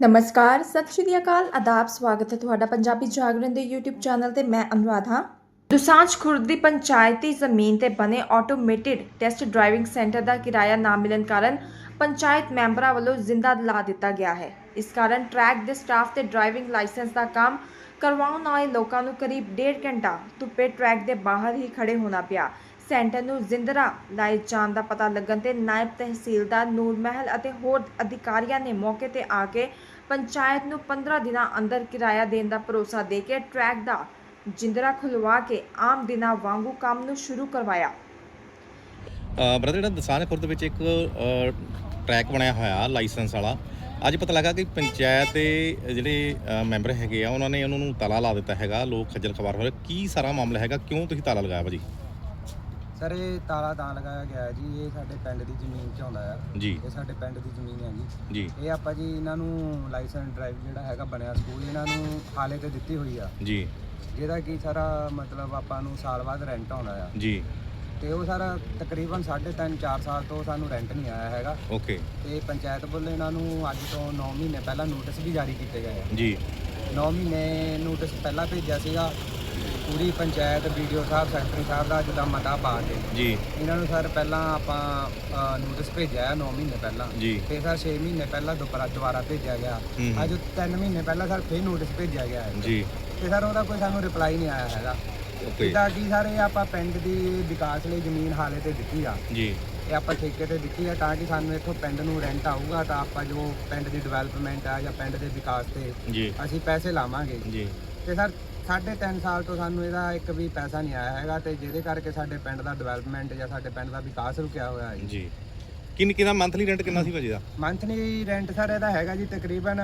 ਨਮਸਕਾਰ, ਸਤਿ ਸ਼੍ਰੀ ਅਕਾਲ, ਆਦਾਬ, ਸਵਾਗਤ ਹੈ ਤੁਹਾਡਾ ਪੰਜਾਬੀ ਜਾਗਰਣ ਦੇ YouTube ਚੈਨਲ ਤੇ, ਮੈਂ ਅਨੁਰਾਧ। ਹਾਂ ਦੁਸਾਂਝ ਖੁਰਦ ਦੀ ਪੰਚਾਇਤੀ ਜ਼ਮੀਨ ਤੇ ਬਣੇ ਆਟੋਮੇਟਿਡ ਟੈਸਟ ਡਰਾਈਵਿੰਗ ਸੈਂਟਰ ਦਾ ਕਿਰਾਇਆ ਨਾ ਮਿਲਣ ਕਾਰਨ ਪੰਚਾਇਤ ਮੈਂਬਰਾਂ ਵੱਲੋਂ ਜ਼ਿੰਦਾ ਲਾ ਦਿੱਤਾ ਗਿਆ ਹੈ। ਇਸ ਕਾਰਨ ਟਰੈਕ ਦੇ ਸਟਾਫ ਤੇ ਡਰਾਈਵਿੰਗ ਲਾਇਸੈਂਸ ਦਾ ਕੰਮ ਕਰਵਾਉਣ ਆਏ ਲੋਕਾਂ ਨੂੰ ਕਰੀਬ ਡੇਢ ਘੰਟਾ ਧੁੱਪੇ ਟਰੈਕ ਦੇ ਬਾਹਰ ਹੀ ਖੜੇ ਹੋਣਾ ਪਿਆ। ਸੈਂਟਰ ਨੂੰ ਜ਼ਿੰਦਰਾ ਲਾਏ ਜਾਣ ਦਾ ਪਤਾ ਲੱਗਣ ਤੇ ਨਾਇਬ ਤਹਿਸੀਲਦਾਰ ਨੂਰ ਮਹਿਲ ਅਤੇ ਹੋਰ ਅਧਿਕਾਰੀਆਂ ਨੇ ਮੌਕੇ ਤੇ ਆ ਕੇ ਪੰਚਾਇਤ ਨੂੰ 15 ਦਿਨਾਂ ਅੰਦਰ ਕਿਰਾਇਆ ਦੇਣ ਦਾ ਭਰੋਸਾ ਦੇ ਕੇ ਟਰੈਕ ਦਾ ਜਿੰਦਰਾ ਖੁਲਵਾ ਕੇ ਆਮ ਦਿਨਾਂ ਵਾਂਗੂ ਕੰਮ ਨੂੰ ਸ਼ੁਰੂ ਕਰਵਾਇਆ। ਬ੍ਰਦਰ, ਜਿਹੜਾ ਦਸਾਨ ਖੁਰਦ ਵਿੱਚ ਇੱਕ ਟਰੈਕ ਬਣਿਆ ਹੋਇਆ, ਲਾਇਸੈਂਸ ਵਾਲਾ, ਅੱਜ ਪਤਾ ਲੱਗਾ ਕਿ ਪੰਚਾਇਤ ਦੇ ਜਿਹੜੇ ਮੈਂਬਰ ਹੈਗੇ ਆ, ਉਹਨਾਂ ਨੇ ਉਹਨਾਂ ਨੂੰ ਤਾਲਾ ਲਾ ਦਿੱਤਾ ਹੈਗਾ, ਲੋਕ ਖੱਜਲ ਖਵਾਰ ਹੋ ਰਹੇ। ਕੀ ਸਾਰਾ ਮਾਮਲਾ ਹੈਗਾ? ਕਿਉਂ ਤੁਸੀਂ ਤਾਲਾ ਲਗਾਇਆ ਭਾਜੀ? ਸਰ ਇਹ ਤਾਲਾ ਤਾਂ ਲਗਾਇਆ ਗਿਆ ਹੈ ਜੀ ਇਹ ਸਾਡੇ ਪਿੰਡ ਦੀ ਜ਼ਮੀਨ 'ਚ ਆਉਂਦਾ ਆ। ਜੀ। ਇਹ ਸਾਡੇ ਪਿੰਡ ਦੀ ਜ਼ਮੀਨ ਹੈ ਜੀ। ਜੀ। ਇਹ ਆਪਾਂ ਜੀ ਇਹਨਾਂ ਨੂੰ ਲਾਇਸੈਂਸ ਡਰਾਈਵ ਜਿਹੜਾ ਹੈਗਾ ਬਣਿਆ ਸਕੂਲ ਇਹਨਾਂ ਨੂੰ ਹਾਲੇ ਤੇ ਦਿੱਤੀ ਹੋਈ ਆ। ਜੀ। ਜਿਹਦਾ ਕਿ ਸਾਰਾ ਮਤਲਬ ਆਪਾਂ ਨੂੰ ਸਾਲ ਬਾਅਦ ਰੈਂਟ ਆਉਂਦਾ ਆ। ਜੀ। ਤੇ ਉਹ ਸਾਰਾ ਤਕਰੀਬਨ 3.5 4 ਸਾਲ ਤੋਂ ਸਾਨੂੰ ਰੈਂਟ ਨਹੀਂ ਆਇਆ ਹੈਗਾ। ਓਕੇ। ਤੇ ਪੰਚਾਇਤ ਵੱਲੋਂ ਇਹਨਾਂ ਨੂੰ ਅੱਜ ਤੋਂ 9 ਮਹੀਨੇ ਪਹਿਲਾਂ ਨੋਟਿਸ ਵੀ ਜਾਰੀ ਕੀਤੇ ਗਏ ਆ। ਜੀ। 9 ਮਹੀਨੇ ਨੋਟਿਸ ਪਹਿਲਾਂ ਭੇਜਿਆ ਸੀਗਾ। ਪੂਰੀ ਪੰਚਾਇਤ ਵੀਡੀਓ ਸਾਹਿਬ ਸੈਕਟਰੀ ਸਾਹਿਬ ਦਾ ਜਿੱਦਾਂ ਮਤਾ ਪਾ ਕੇ। ਜੀ। ਇਹਨਾਂ ਨੂੰ ਸਰ ਪਹਿਲਾਂ ਆਪਾਂ ਨੋਟਿਸ ਭੇਜਿਆ ਹੈ 9 ਮਹੀਨੇ ਪਹਿਲਾਂ। ਜੀ। ਤੇ ਸਰ 6 ਮਹੀਨੇ ਪਹਿਲਾਂ ਦੁਬਾਰਾ ਦੁਬਾਰਾ ਭੇਜਿਆ ਗਿਆ। ਅੱਜ 3 ਮਹੀਨੇ ਪਹਿਲਾਂ ਸਰ ਫੇਰ ਨੋਟਿਸ ਭੇਜਿਆ ਗਿਆ ਹੈ। ਜੀ। ਤੇ ਸਰ ਉਹਦਾ ਕੋਈ ਸਾਨੂੰ ਰਿਪਲਾਈ ਨਹੀਂ ਆਇਆ ਹੈਗਾ। ਓਕੇ। ਜਿੱਦਾਂ ਕਿ ਸਰ ਇਹ ਆਪਾਂ ਪਿੰਡ ਦੀ ਵਿਕਾਸ ਲਈ ਜ਼ਮੀਨ ਹਾਲੇ ਤੇ ਦਿੱਤੀ ਆ। ਜੀ। ਇਹ ਆਪਾਂ ਠੇਕੇ ਤੇ ਦਿੱਤੀ ਆ ਤਾਂ ਕਿ ਸਾਨੂੰ ਇੱਥੋਂ ਪਿੰਡ ਨੂੰ ਰੈਂਟ ਆਊਗਾ ਤਾਂ ਆਪਾਂ ਜੋ ਪਿੰਡ ਦੀ ਡਿਵੈਲਪਮੈਂਟ ਆ ਜਾਂ ਪਿੰਡ ਦੇ ਵਿਕਾਸ ਤੇ ਅਸੀਂ ਪੈਸੇ ਲਾਵਾਂਗੇ। ਜੀ। ਤੇ ਸਰ ਸਾਢੇ ਤਿੰਨ ਸਾਲ ਤੋਂ ਸਾਨੂੰ ਇਹਦਾ ਇੱਕ ਵੀ ਪੈਸਾ ਨਹੀਂ ਆਇਆ ਹੈਗਾ ਤੇ ਜਿਹਦੇ ਕਰਕੇ ਸਾਡੇ ਪਿੰਡ ਦਾ ਡਿਵੈਲਪਮੈਂਟ ਜਾਂ ਸਾਡੇ ਪਿੰਡ ਦਾ ਵਿਕਾਸ ਰੁਕਿਆ ਹੋਇਆ ਹੈ ਜੀ। ਕਿੰਨ ਕਿੰਨਾ ਮੰਥਲੀ ਰੈਂਟ ਕਿੰਨਾ ਸੀ ਭਾਜੀ ਦਾ? ਮੰਥਲੀ ਰੈਂਟ ਸਰ ਇਹਦਾ ਹੈਗਾ ਜੀ ਤਕਰੀਬਨ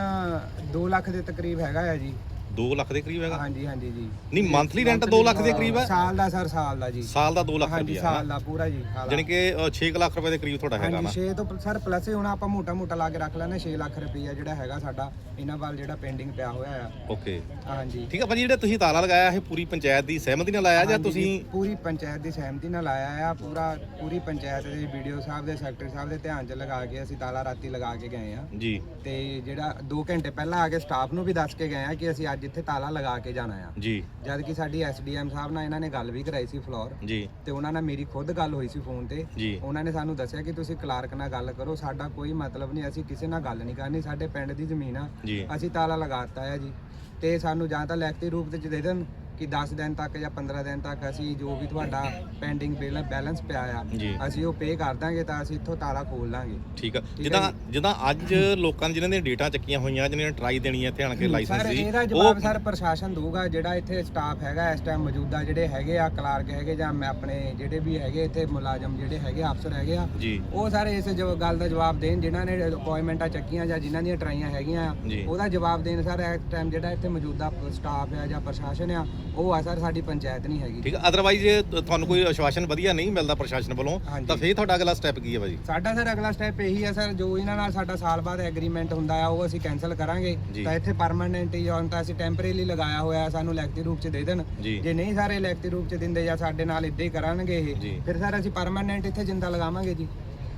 2 ਲੱਖ ਦੇ ਤਕਰੀਬ ਹੈਗਾ ਆ ਜੀ। 2 ਲੱਖ ਦੇ ਕਰੀਬ ਹੈਗਾ? ਹਾਂਜੀ ਹਾਂਜੀ ਜੀ। ਨਹੀਂ ਮੰਥਲੀ ਰੈਂਟ 2 ਲੱਖ ਦੇ ਕਰੀਬ ਹੈ? ਸਾਲ ਦਾ ਸਰ ਸਾਲ ਦਾ ਜੀ। ਸਾਲ ਦਾ 2 ਲੱਖ ਹਾਂਜੀ ਸਾਲ ਦਾ ਪੂਰਾ ਜੀ ਸਾਲ ਦਾ। ਜਾਣੀ ਕਿ 6 ਲੱਖ ਰੁਪਏ ਦੇ ਕਰੀਬ ਤੁਹਾਡਾ ਹੈਗਾ ਹਾਂਜੀ ਨਾ? 6 ਤੋਂ ਸਰ ਪਲੱਸ ਹੀ ਹੁਣ ਆਪਾਂ ਮੋਟਾ ਮੋਟਾ ਲਾ ਕੇ ਰੱਖ ਲੈਣੇ 6 ਲੱਖ ਰੁਪਈਆ ਜਿਹੜਾ ਹੈਗਾ ਸਾਡਾ ਇਹਨਾਂ ਵੱਲ ਜਿਹੜਾ ਪੈਂਡਿੰਗ ਪਿਆ ਹੋਇਆ ਆ। ਓਕੇ। ਹਾਂਜੀ। ਠੀਕ ਆ ਭਾਜੀ ਜਿਹੜਾ ਤੁਸੀਂ ਤਾਲਾ ਲਗਾਇਆ ਇਹ ਪੂਰੀ ਪੰਚਾਇਤ ਦੀ ਸਹਿਮਤੀ ਨਾਲ ਲਾਇਆ ਜਾਂ ਹਾਂਜੀ ਤੁਸੀਂ ਪੂਰੀ ਪੰਚਾਇਤ ਦੀ ਸਹਿਮਤੀ ਨਾਲ ਆਇਆ ਆ ਪੂਰਾ ਪੂਰੀ ਪੰਚਾਇਤ ਦੇ ਵੀਡੀਓ ਸਾਹਿਬ ਦੇ ਸੈਕਟਰੀ ਸਾਹਿਬ ਦੇ ਧਿਆਨ 'ਚ ਲਗਾ ਕੇ ਅਸੀਂ ਤਾਲਾ ਰਾਤੀ ਲਗਾ ਕੇ ਗਏ ਆ। ਜੀ। ਤੇ ਜਿਹੜਾ 2 ਘੰਟੇ ਪਹਿਲਾਂ ਆ ਕੇ ਸਟਾਫ ਨੂੰ ਵੀ ਦੱਸ ਕੇ ਗਏ ਆ ਕਿ ਅਸੀਂ ਅੱਜ ਇੱਥੇ ਤਾਲਾ ਲਗਾ ਕੇ ਜਾਣਾ ਆ। ਜੀ। ਜਦ ਕਿ ਸਾਡੀ ਐਸਡੀਐਮ ਸਾਹਿਬ ਨਾਲ ਇਹਨਾਂ ਨੇ ਗੱਲ ਵੀ ਕਰਾਈ ਸੀ ਫਲੋਰ। ਜੀ। ਤੇ ਉਹਨਾਂ ਨਾਲ ਮੇਰੀ ਖੁਦ ਗੱਲ ਹੋਈ ਸੀ ਫੋਨ ਤੇ। ਜੀ। ਉਹਨਾਂ ਨੇ ਸਾਨੂੰ ਦੱਸਿਆ ਕਿ ਤੁਸੀਂ ਕਲਾਰਕ ਨਾਲ ਗੱਲ ਕਰੋ ਸਾਡਾ ਕੋਈ ਮਤਲਬ ਨਹੀਂ ਅਸੀਂ ਕਿਸੇ ਨਾਲ ਗੱਲ ਨਹੀਂ ਕਰਨੀ ਸਾਡੇ ਪਿੰਡ ਦੀ ਜ਼ਮੀਨ ਆ। ਜੀ। ਅਸੀਂ ਤਾਲਾ ਲਗਾਤਾ ਹੈ ਜੀ। ਤੇ ਸਾਨੂੰ ਜਾਂ ਤਾਂ ਲਿਖਤੀ ਰੂਪ ਵਿੱਚ ਦੇ ਦੇਣ ਕਿ 10 ਦਿਨ ਤੱਕ ਜਾਂ 15 ਦਿਨ ਤੱਕ ਅਸੀਂ ਜੋ ਵੀ ਤੁਹਾਡਾ ਪੈਂਡਿੰਗ ਬੈਲੈਂਸ ਪਿਆ ਆ। ਜੀ। ਅਸੀਂ ਉਹ ਪੇ ਕਰ ਦਾਂਗੇ ਤਾਂ ਅਸੀਂ ਇੱਥੋਂ ਤਾਲਾ ਖੋਲ ਲਾਂਗੇ। ਠੀਕ ਆ। ਹੈ ਜਿੱਦਾਂ ਜਿੱਦਾਂ ਅੱਜ ਲੋਕਾਂ ਨੇ ਜਿਨ੍ਹਾਂ ਨੇ ਡੇਟਾ ਚੱਕੀਆਂ ਹੋਈਆਂ ਜਿਨ੍ਹਾਂ ਨੇ ਟਰਾਈ ਦੇਣੀ ਹੈ ਇੱਥੇ ਆਣ ਕੇ ਲਾਇਸੈਂਸ ਸਰ ਦੀ ਇਹਦਾ ਜਵਾਬ ਸਰ ਪ੍ਰਸ਼ਾਸਨ ਦਊਗਾ ਜਿਹੜਾ ਇੱਥੇ ਸਟਾਫ ਹੈਗਾ ਇਸ ਟਾਈਮ ਮੌਜੂਦਾ ਜਿਹੜੇ ਹੈਗੇ ਆ ਕਲਾਰਕ ਹੈਗੇ ਜਾਂ ਮੈਂ ਆਪਣੇ ਜਿਹੜੇ ਵੀ ਹੈਗੇ ਇੱਥੇ ਮੁਲਾਜ਼ਮ ਜਿਹੜੇ ਹੈਗੇ ਅਫਸਰ ਹੈਗੇ ਆ ਜੀ। ਉਹ ਸਾਰੇ ਇਸ ਜਵ- ਗੱਲ ਦਾ ਜਵਾਬ ਦੇਣ ਜਿਨ੍ਹਾਂ ਨੇ ਅਪਾਇੰਟਮੈਂਟਾਂ ਚੱਕੀਆਂ ਜਾਂ ਜਿਨ੍ਹਾਂ ਦੀਆਂ ਟਰਾਈਆਂ ਹੈਗੀਆਂ ਆ ਜੀ। ਉਹਦਾ ਜਵਾਬ ਦੇਣ ਸਰ ਇਸ ਟਾਈਮ ਜਿਹੜਾ ਇੱਥੇ ਮੌਜੂਦਾ ਸਟਾਫ ਆ ਜਾਂ ਪ੍ਰਸ਼ਾਸਨ ਆ ਉਹ ਆ ਸਰ ਸਾਡੀ ਪੰਚਾਇਤ ਨਹੀਂ ਹੈਗੀ। ਠੀਕ ਆ ਅਦਰਵਾਈਜ਼ ਜੇ ਤੁਹਾਨੂੰ ਕੋਈ ਆਸ਼ਵਾਸਨ ਵਧੀਆ ਨਹੀਂ ਮਿਲਦਾ ਪ੍ਰਸ਼ਾਸਨ ਵੱਲੋਂ ਹਾਂਜੀ। ਤਾਂ ਫੇਰ ਤੁਹਾਡਾ ਅਗਲਾ ਸਟੈਪ ਕੀ ਹੈ ਭਾਜੀ? ਸਾਡਾ ਸਰ ਅਗਲਾ ਸਟੈਪ ਇਹੀ ਹੈ ਸਰ ਜੋ ਇਹਨਾਂ ਨਾਲ ਸਾਡਾ ਸਾਲ ਬਾਅਦ ਐਗਰੀਮੈਂਟ ਹੁੰਦਾ ਆ ਉਹ ਅਸੀਂ ਕੈਨਸਲ ਕਰਾਂਗੇ। ਜੀ। ਤਾਂ ਇੱਥੇ ਪਰਮਾਨੈਂਟ ਹੀ ਜਾਂ ਤਾਂ ਅਸੀਂ ਟੈਂਪਰੇਰੀ ਲਗਾਇਆ ਹੋਇਆ ਸਾਨੂੰ ਲਿਖਤੀ ਰੂਪ ਚ ਦੇ ਦੇਣ। ਜੀ। ਜੇ ਨਹੀਂ ਸਾਰੇ ਲਿਖਤੀ ਰੂਪ ਚ ਦਿੰਦੇ ਜਾਂ ਸਾਡੇ ਨਾਲ ਇੱਦਾਂ ਹੀ ਕਰਨਗੇ ਜੀ। ਇਹ ਫਿਰ ਸਰ ਅਸੀਂ ਪਰਮਾਨੈਂਟ ਇੱਥੇ ਜਿੰਦਾ ਲਗਾਵਾਂਗੇ ਜੀ।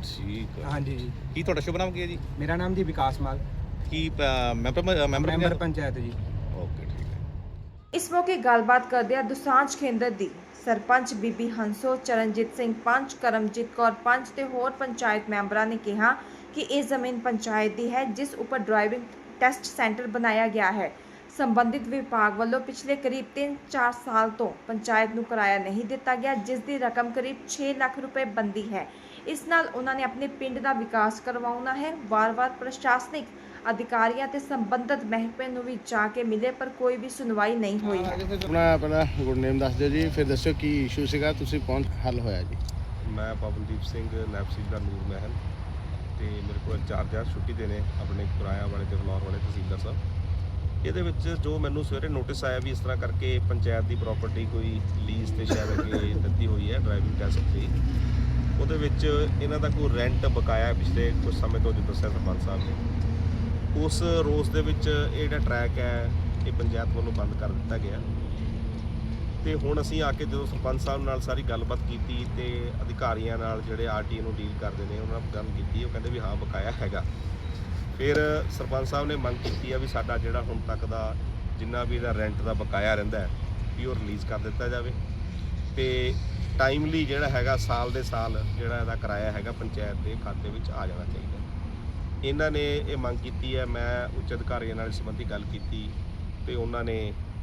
ਠੀਕ ਹਾਂਜੀ ਜੀ। ਕੀ ਤੁਹਾਡਾ ਸ਼ੁਭ ਨਾਮ ਕੀ ਹੈ ਜੀ? ਮੇਰਾ ਨਾਮ ਜੀ ਵਿਕਾਸ ਮਾਲ। ਕੀ ਮੈਂਬਰ ਮੈਂਬਰ ਮੈਂਬਰ ਪੰਚਾਇਤ ਜੀ। ਹੈ ਇਸ ਮੌਕੇ ਗੱਲਬਾਤ ਕਰਦਿਆਂ ਦੁਸਾਂਝ ਕੇਂਦਰ ਦੀ ਸਰਪੰਚ ਬੀਬੀ ਹੰਸੋ, ਚਰਨਜੀਤ ਸਿੰਘ ਪੰਚ, ਕਰਮਜੀਤ ਕੌਰ ਪੰਚ ਤੇ ਹੋਰ ਪੰਚਾਇਤ ਮੈਂਬਰਾਂ ਨੇ ਕਿਹਾ ਕਿ ਇਹ ਜ਼ਮੀਨ ਪੰਚਾਇਤ ਦੀ ਹੈ, ਜਿਸ ਉੱਪਰ ਡਰਾਈਵਿੰਗ ਟੈਸਟ ਸੈਂਟਰ ਬਣਾਇਆ ਗਿਆ ਹੈ। ਸੰਬੰਧਿਤ ਵਿਭਾਗ ਵੱਲੋਂ ਪਿਛਲੇ ਕਰੀਬ 3-4 ਸਾਲ ਤੋਂ ਪੰਚਾਇਤ ਨੂੰ ਕਿਰਾਇਆ ਨਹੀਂ ਦਿੱਤਾ ਗਿਆ, ਜਿਸ ਦੀ ਰਕਮ ਕਰੀਬ 6 ਲੱਖ ਰੁਪਏ ਬੰਦੀ ਹੈ। ਇਸ ਨਾਲ ਉਹਨਾਂ ਨੇ ਆਪਣੇ ਪਿੰਡ ਦਾ ਵਿਕਾਸ ਕਰਵਾਉਣਾ ਹੈ। ਵਾਰ-ਵਾਰ ਪ੍ਰਸ਼ਾਸਨਿਕ ਅਧਿਕਾਰੀਆਂ ਤੇ ਸੰਬੰਧਿਤ ਮਹਿਕਮੇ ਨੂੰ ਵੀ ਜਾ ਕੇ ਮਿਲੇ ਪਰ ਕੋਈ ਵੀ ਸੁਣਵਾਈ ਨਹੀਂ ਹੋਈ। ਹੈ ਆਪਣਾ ਪਹਿਲਾਂ ਗੁੱਡ ਨੇਮ ਦੱਸ ਦਿਓ ਜੀ। ਫਿਰ ਦੱਸਿਓ ਕੀ ਇਸ਼ੂ ਸੀਗਾ ਤੁਸੀਂ ਪਹੁੰਚ ਹੱਲ ਹੋਇਆ ਜੀ। ਮੈਂ ਪਵਨਦੀਪ ਸਿੰਘ ਨੈਬ ਦਾ ਨੂਰ ਮਹਿਲ। ਤੇ ਮੇਰੇ ਕੋਲ ਇੰਚਾਰਜ ਆ ਛੁੱਟੀ ਦੇ ਨੇ ਆਪਣੇ ਕਿਰਾਇਆ ਵਾਲੇ ਤੇ ਫਲੋਰ ਵਾਲੇ ਤਹਿਸੀਲਦਾਰ ਸਾਹਿਬ। ਇਹਦੇ ਵਿੱਚ ਜੋ ਮੈਨੂੰ ਸਵੇਰੇ ਨੋਟਿਸ ਆਇਆ ਵੀ ਇਸ ਤਰ੍ਹਾਂ ਕਰਕੇ ਪੰਚਾਇਤ ਦੀ ਪ੍ਰਾਪਰਟੀ ਕੋਈ ਲੀਜ਼ ਤੇ ਸ਼ਾਇਦ ਅੱਗੇ ਦਿੱਤੀ ਹੋਈ ਹੈ ਡਰਾਈਵਿੰਗ ਟੈਸਟ ਦੀ ਉਹਦੇ ਵਿੱਚ ਇਹਨਾਂ ਦਾ ਕੋਈ ਰੈਂਟ ਬਕਾਇਆ ਹੈ ਪਿਛਲੇ ਕੁਝ ਸਮੇਂ ਤੋਂ ਜੋ ਦੱਸਿਆ ਸਰਪੰਚ ਸਾਹਿਬ ਨੇ। ਉਸ ਰੋਸ ਦੇ ਵਿੱਚ ਇਹ ਜਿਹੜਾ ਟਰੈਕ ਹੈ, ਇਹ ਪੰਚਾਇਤ ਵੱਲੋਂ ਬੰਦ ਕਰ ਦਿੱਤਾ ਗਿਆ। ਤੇ ਹੁਣ ਅਸੀਂ ਆ ਕੇ ਜਦੋਂ ਸਰਪੰਚ ਸਾਹਿਬ ਨਾਲ ਸਾਰੀ ਗੱਲਬਾਤ ਕੀਤੀ ਤੇ ਅਧਿਕਾਰੀਆਂ ਨਾਲ ਜਿਹੜੇ ਆਰਟੀ ਨੂੰ ਡੀਲ ਕਰਦੇ ਨੇ, ਉਹਨਾਂ ਨਾਲ ਗੱਲ ਕੀਤੀ, ਉਹ ਕਹਿੰਦੇ ਵੀ ਹਾਂ, ਬਕਾਇਆ ਹੈਗਾ। ਫਿਰ ਸਰਪੰਚ ਸਾਹਿਬ ਨੇ ਮੰਗ ਕੀਤੀ ਆ ਵੀ ਸਾਡਾ ਜਿਹੜਾ ਹੁਣ ਤੱਕ ਦਾ ਜਿੰਨਾ ਵੀ ਇਹਦਾ ਰੈਂਟ ਦਾ ਬਕਾਇਆ ਰਹਿੰਦਾ ਹੈ, ਵੀ ਉਹ ਰਿਲੀਜ਼ ਕਰ ਦਿੱਤਾ ਜਾਵੇ। ਤੇ ਟਾਈਮਲੀ ਜਿਹੜਾ ਹੈਗਾ, ਸਾਲ ਦੇ ਸਾਲ ਜਿਹੜਾ ਇਹਦਾ ਕਿਰਾਇਆ ਹੈਗਾ ਪੰਚਾਇਤ ਦੇ ਖਾਤੇ ਵਿੱਚ ਆ ਜਾਣਾ ਚਾਹੀਦਾ। ਇਹਨਾਂ ਨੇ ਇਹ ਮੰਗ ਕੀਤੀ ਹੈ, ਮੈਂ ਉੱਚ ਅਧਿਕਾਰੀਆਂ ਨਾਲ ਇਸ ਸੰਬੰਧੀ ਗੱਲ ਕੀਤੀ ਤੇ ਉਹਨਾਂ ਨੇ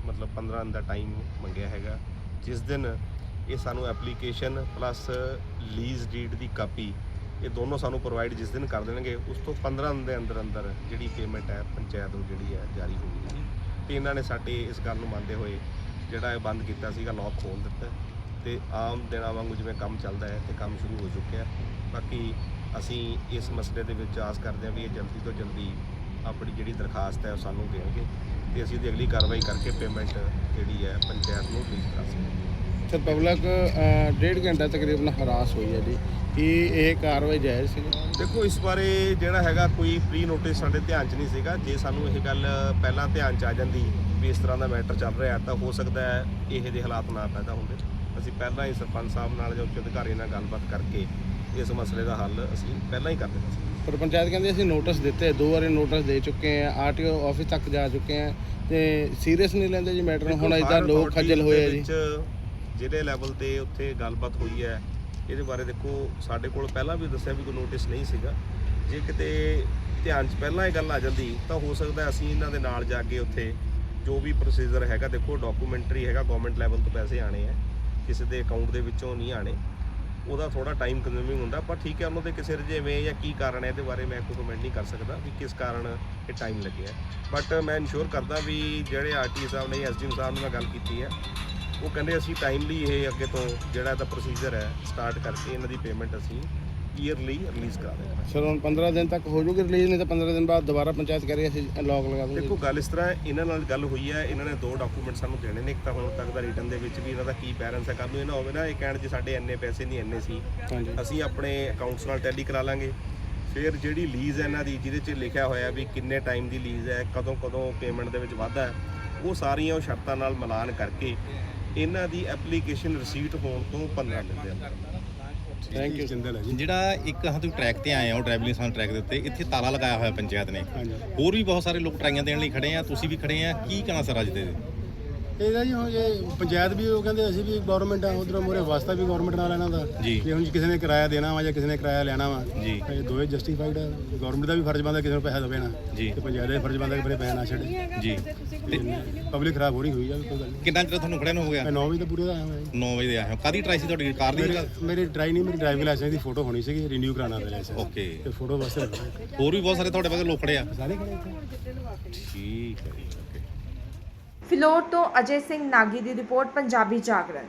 ਮਤਲਬ 15 ਦਿਨ ਦਾ ਟਾਈਮ ਮੰਗਿਆ ਹੈਗਾ, ਜਿਸ ਦਿਨ ਇਹ ਸਾਨੂੰ ਐਪਲੀਕੇਸ਼ਨ ਪਲੱਸ ਲੀਜ਼ ਡੀਡ ਦੀ ਕਾਪੀ ਇਹ ਦੋਨੋਂ ਸਾਨੂੰ ਪ੍ਰੋਵਾਈਡ ਜਿਸ ਦਿਨ ਕਰ ਦੇਣਗੇ, ਉਸ ਤੋਂ 15 ਦਿਨ ਦੇ ਅੰਦਰ ਅੰਦਰ ਜਿਹੜੀ ਪੇਮੈਂਟ ਹੈ, ਪੰਚਾਇਤ ਨੂੰ ਜਿਹੜੀ ਹੈ ਜਾਰੀ ਹੋ ਗਈ ਤੇ ਇਹਨਾਂ ਨੇ ਸਾਡੇ ਇਸ ਗੱਲ ਨੂੰ ਮੰਨਦੇ ਹੋਏ ਜਿਹੜਾ ਇਹ ਬੰਦ ਕੀਤਾ ਸੀਗਾ ਲੋਕ ਖੋਲ ਦਿੱਤਾ ਤੇ ਆਮ ਦਿਨਾਂ ਵਾਂਗੂ ਜਿਵੇਂ ਕੰਮ ਚੱਲਦਾ ਹੈ ਤੇ ਕੰਮ ਸ਼ੁਰੂ ਹੋ ਚੁੱਕਿਆ। ਬਾਕੀ ਅਸੀਂ ਇਸ ਮਸਲੇ ਦੇ ਵਿੱਚ ਆਸ ਕਰਦੇ ਹਾਂ ਵੀ ਇਹ ਜਲਦੀ ਤੋਂ ਜਲਦੀ ਆਪਣੀ ਜਿਹੜੀ ਦਰਖਾਸਤ ਹੈ ਉਹ ਸਾਨੂੰ ਦੇਣਗੇ ਤੇ ਅਸੀਂ ਉਹਦੀ ਅਗਲੀ ਕਾਰਵਾਈ ਕਰਕੇ ਪੇਮੈਂਟ ਜਿਹੜੀ ਹੈ ਪੰਚਾਇਤ ਨੂੰ ਰਿਲੀਜ਼ ਕਰਾ ਸਕਦੇ ਸਰ ਪਬਲਿਕ ਡੇਢ ਘੰਟਾ ਤਕਰੀਬਨ ਹਰਾਸ ਹੋਈ ਹੈ ਜੀ। ਕੀ ਇਹ ਕਾਰਵਾਈ ਜਾਇਜ਼ ਸੀ? ਦੇਖੋ ਇਸ ਬਾਰੇ ਜਿਹੜਾ ਹੈਗਾ ਕੋਈ ਪ੍ਰੀ ਨੋਟਿਸ ਸਾਡੇ ਧਿਆਨ 'ਚ ਨਹੀਂ ਸੀਗਾ। ਜੇ ਸਾਨੂੰ ਇਹ ਗੱਲ ਪਹਿਲਾਂ ਧਿਆਨ 'ਚ ਆ ਜਾਂਦੀ ਵੀ ਇਸ ਤਰ੍ਹਾਂ ਦਾ ਮੈਟਰ ਚੱਲ ਰਿਹਾ ਤਾਂ ਹੋ ਸਕਦਾ ਹੈ ਇਹ ਜਿਹੇ ਹਾਲਾਤ ਨਾ ਪੈਦਾ ਹੁੰਦੇ। ਅਸੀਂ ਪਹਿਲਾਂ ਹੀ ਸਰਪੰਚ ਸਾਹਿਬ ਨਾਲ ਜਾਂ ਉੱਚ ਅਧਿਕਾਰੀ ਨਾਲ ਗੱਲਬਾਤ ਕਰਕੇ ਇਸ ਮਸਲੇ ਦਾ ਹੱਲ ਅਸੀਂ ਪਹਿਲਾਂ ਹੀ ਕਰ ਦਿੱਤਾ ਸੀ। ਪਰ ਪੰਚਾਇਤ ਕਹਿੰਦੀ ਅਸੀਂ ਨੋਟਿਸ ਦਿੱਤੇ ਦੋ ਵਾਰੀ ਨੋਟਿਸ ਦੇ ਚੁੱਕੇ ਆ ਆਰਟੀਓ ਆਫਿਸ ਤੱਕ ਜਾ ਚੁੱਕੇ ਆ ਤੇ ਸੀਰੀਅਸ ਨਹੀਂ ਲੈਂਦੇ ਜੀ ਮੈਟਰ ਨੂੰ। ਹੁਣ ਇਦਾਂ ਲੋਕ ਖੱਜਲ ਹੋਏ ਆ ਜੀ। ਜਿਹੜੇ ਲੈਵਲ ਤੇ ਉੱਥੇ ਗੱਲਬਾਤ ਹੋਈ ਹੈ ਇਹਦੇ ਬਾਰੇ ਦੇਖੋ ਸਾਡੇ ਕੋਲ ਪਹਿਲਾਂ ਵੀ ਦੱਸਿਆ ਵੀ ਕੋਈ ਨੋਟਿਸ ਨਹੀਂ ਸੀਗਾ। ਜੇ ਕਿਤੇ ਧਿਆਨ 'ਚ ਪਹਿਲਾਂ ਇਹ ਗੱਲ ਆ ਜਾਂਦੀ ਤਾਂ ਹੋ ਸਕਦਾ ਅਸੀਂ ਇਹਨਾਂ ਦੇ ਨਾਲ ਜਾ ਕੇ ਉੱਥੇ ਜੋ ਵੀ ਪ੍ਰੋਸੀਜਰ ਹੈਗਾ ਦੇਖੋ ਡਾਕੂਮੈਂਟਰੀ ਹੈਗਾ ਗਵਰਨਮੈਂਟ ਲੈਵਲ ਤੋਂ ਪੈਸੇ ਆਣੇ ਆ ਕਿਸੇ ਦੇ ਅਕਾਊਂਟ ਦੇ ਵਿੱਚੋਂ ਨਹੀਂ ਆਣੇ ਉਹਦਾ ਥੋੜਾ ਟਾਈਮ ਕੰਜ਼ਿਊਮਿੰਗ ਹੁੰਦਾ, ਪਰ ਠੀਕ ਹੈ, ਉਹਨਾਂ ਦੇ ਕਿਸੇ ਰਜੇਵੇਂ ਜਾਂ ਕੀ ਕਾਰਨ ਹੈ, ਇਹਦੇ ਬਾਰੇ ਮੈਂ ਕੋਈ ਕਮੈਂਟ ਨਹੀਂ ਕਰ ਸਕਦਾ ਵੀ ਕਿਸ ਕਾਰਨ ਇਹ ਟਾਈਮ ਲੱਗਿਆ ਬਟ ਮੈਂ ਇਨਸ਼ੋਰ ਕਰਦਾ ਵੀ ਜਿਹੜੇ ਆਰਟੀ ਸਾਹਿਬ ਨੇ ਐਸਡੀਐਮ ਸਾਹਿਬ ਨਾਲ ਗੱਲ ਕੀਤੀ ਹੈ, ਉਹ ਕਹਿੰਦੇ ਅਸੀਂ ਟਾਈਮਲੀ ਇਹ ਅੱਗੇ ਤੋਂ ਜਿਹੜਾ ਇਹਦਾ ਪ੍ਰੋਸੀਜਰ ਹੈ ਸਟਾਰਟ ਕਰਕੇ ਇਹਨਾਂ ਦੀ ਪੇਮੈਂਟ ਅਸੀਂ ਈਅਰਲੀ ਰਿਲੀਜ਼ ਕਰਾ ਦੇਵਾਂਗੇ ਸਰ ਹੁਣ 15 ਦਿਨ ਤੱਕ ਹੋ ਜੂਗੀ ਰਿਲੀਜ਼ ਨਹੀਂ ਤਾਂ 15 ਦਿਨ ਬਾਅਦ ਦੁਬਾਰਾ ਪੰਚਾਇਤ ਕਰੇ ਅਸੀਂ ਲੌਕ ਲਗਾ ਦੂੰਗੇ। ਦੇਖੋ ਗੱਲ ਇਸ ਤਰ੍ਹਾਂ ਹੈ, ਇਹਨਾਂ ਨਾਲ ਗੱਲ ਹੋਈ ਹੈ ਇਹਨਾਂ ਨੇ ਦੋ ਡਾਕੂਮੈਂਟ ਸਾਨੂੰ ਦੇਣੇ ਨੇ ਇੱਕ ਤਾਂ ਹੁਣ ਤੱਕ ਦਾ ਰਿਟਰਨ ਦੇ ਵਿੱਚ ਵੀ ਇਹਨਾਂ ਦਾ ਕੀ ਬੈਲੈਂਸ ਹੈ ਕੱਲ ਨੂੰ ਇਹ ਨਾ ਹੋਵੇ ਨਾ ਇਹ ਕਹਿਣ ਜੇ ਸਾਡੇ ਇੰਨੇ ਪੈਸੇ ਨਹੀਂ ਇੰਨੇ ਸੀ। ਹਾਂਜੀ। ਅਸੀਂ ਆਪਣੇ ਅਕਾਊਂਟਸ ਨਾਲ ਟੈਲੀ ਕਰਾ ਲਾਂਗੇ। ਫਿਰ ਜਿਹੜੀ ਲੀਜ਼ ਹੈ ਇਹਨਾਂ ਦੀ ਜਿਹਦੇ 'ਚ ਲਿਖਿਆ ਹੋਇਆ ਵੀ ਕਿੰਨੇ ਟਾਈਮ ਦੀ ਲੀਜ਼ ਹੈ ਕਦੋਂ ਕਦੋਂ ਪੇਮੈਂਟ ਦੇ ਵਿੱਚ ਵਾਧਾ ਹੈ ਉਹ ਸਾਰੀਆਂ ਉਹ ਸ਼ਰਤਾਂ ਨਾਲ ਮਿਲਾਨ ਕਰਕੇ ਇਹਨਾਂ ਦੀ ਐਪਲੀਕੇਸ਼ਨ ਰਿਸੀਟ ਹੋਣ ਤੋਂ 15 ਦਿਨ ਦੇ ਅੰਦਰ। ਥੈਂਕ ਯੂ ਜਿਹੜਾ ਇੱਕ ਹਾਂ ਤੁਸੀਂ ਟਰੈਕ ਤੇ ਆਏ ਹੋ ਡਰਾਈਵਿੰਗ ਲਾਇਸੈਂਸ ਟਰੈਕ ਦੇ ਉੱਤੇ ਇੱਥੇ ਤਾਲਾ ਲਗਾਇਆ ਹੋਇਆ ਪੰਚਾਇਤ ਨੇ। ਹੋਰ ਵੀ ਬਹੁਤ ਸਾਰੇ ਲੋਕ ਟਰਾਈਆਂ ਦੇਣ ਲਈ ਖੜੇ ਆ ਤੁਸੀਂ ਵੀ ਖੜੇ ਆ ਕੀ ਕਹਿਣਾ ਸਰ ਅੱਜ ਦੇ ਇਹਦਾ ਜੀ ਹੁਣ ਜੇ ਪੰਚਾਇਤ ਵੀ ਉਹ ਕਹਿੰਦੇ ਅਸੀਂ ਵੀ ਗਵਰਨਮੈਂਟ ਆ ਉਧਰੋਂ ਮੂਹਰੇ ਵਾਸਤਾ ਵੀ ਗਵਰਨਮੈਂਟ ਨਾਲ ਇਹਨਾਂ ਦਾ। ਜੀ। ਜੇ ਹੁਣ ਕਿਸੇ ਨੇ ਕਿਰਾਇਆ ਦੇਣਾ ਵਾ ਜਾਂ ਕਿਸੇ ਨੇ ਕਿਰਾਇਆ ਲੈਣਾ ਵਾ ਜੀ। ਇਹ ਦੋਵੇਂ ਜਸਟੀਫਾਈਡ ਆ। ਗਵਰਨਮੈਂਟ ਦਾ ਵੀ ਫਰਜ਼ ਬਣਦਾ ਕਿਸੇ ਨੂੰ ਪੈਸਾ ਦੇਵੇ ਨਾ ਜੀ। ਤੇ ਪੰਚਾਇਤ ਦਾ ਵੀ ਫਰਜ਼ ਬਣਦਾ ਕਿ ਬਰੇ ਪੈਸਾ ਨਾ ਛੱਡੇ। ਜੀ। ਪਬਲਿਕ ਖਰਾਬ ਹੋ ਰਹੀ ਹੋਈ ਆ ਕੋਈ ਗੱਲ ਨਹੀਂ। ਕਿੰਨਾ ਚਿਰ ਤੁਹਾਨੂੰ ਖੜੇ ਨੂੰ ਹੋ ਗਿਆ? ਮੈਂ 9 ਵਜੇ ਤਾਂ ਪੂਰੇ ਦਾ ਆਇਆ ਹੋਇਆ ਜੀ। 9 ਵਜੇ ਦੇ ਆਏ ਹੋ। ਕਾਦੀ ਟਰਾਈ ਸੀ ਤੁਹਾਡੀ? ਕਾਰ ਦੀ ਮੇਰੀ ਮੇਰੀ ਡਰਾਈ ਨਹੀਂ ਮੇਰੀ ਡਰਾਈਵਿੰਗ ਲਾਇਸੈਂਸ ਦੀ ਫੋਟੋ ਹੋਣੀ ਸੀਗੀ ਰੀਨਿਊ ਕਰਾਉਣਾ ਪਿਆ ਲਾਇਸੈਂਸ ਓਕੇ ਤੇ ਫੋਟੋ ਵਾਸਤੇ। ਹੋਰ ਵੀ ਬਹੁਤ ਸਾਰੇ ਤੁਹਾਡੇ ਵਰਗੇ ਲੋਕ ਖੜੇ ਆ। ਸਾਰੇ ਖੜੇ ਇੱਥੇ। ਠੀਕ ਹੈ ਜੀ। ਫਿਲੌਰ ਤੋਂ ਅਜੇ ਸਿੰਘ ਨਾਗੀ ਦੀ ਰਿਪੋਰਟ ਪੰਜਾਬੀ ਜਾਗਰਣ।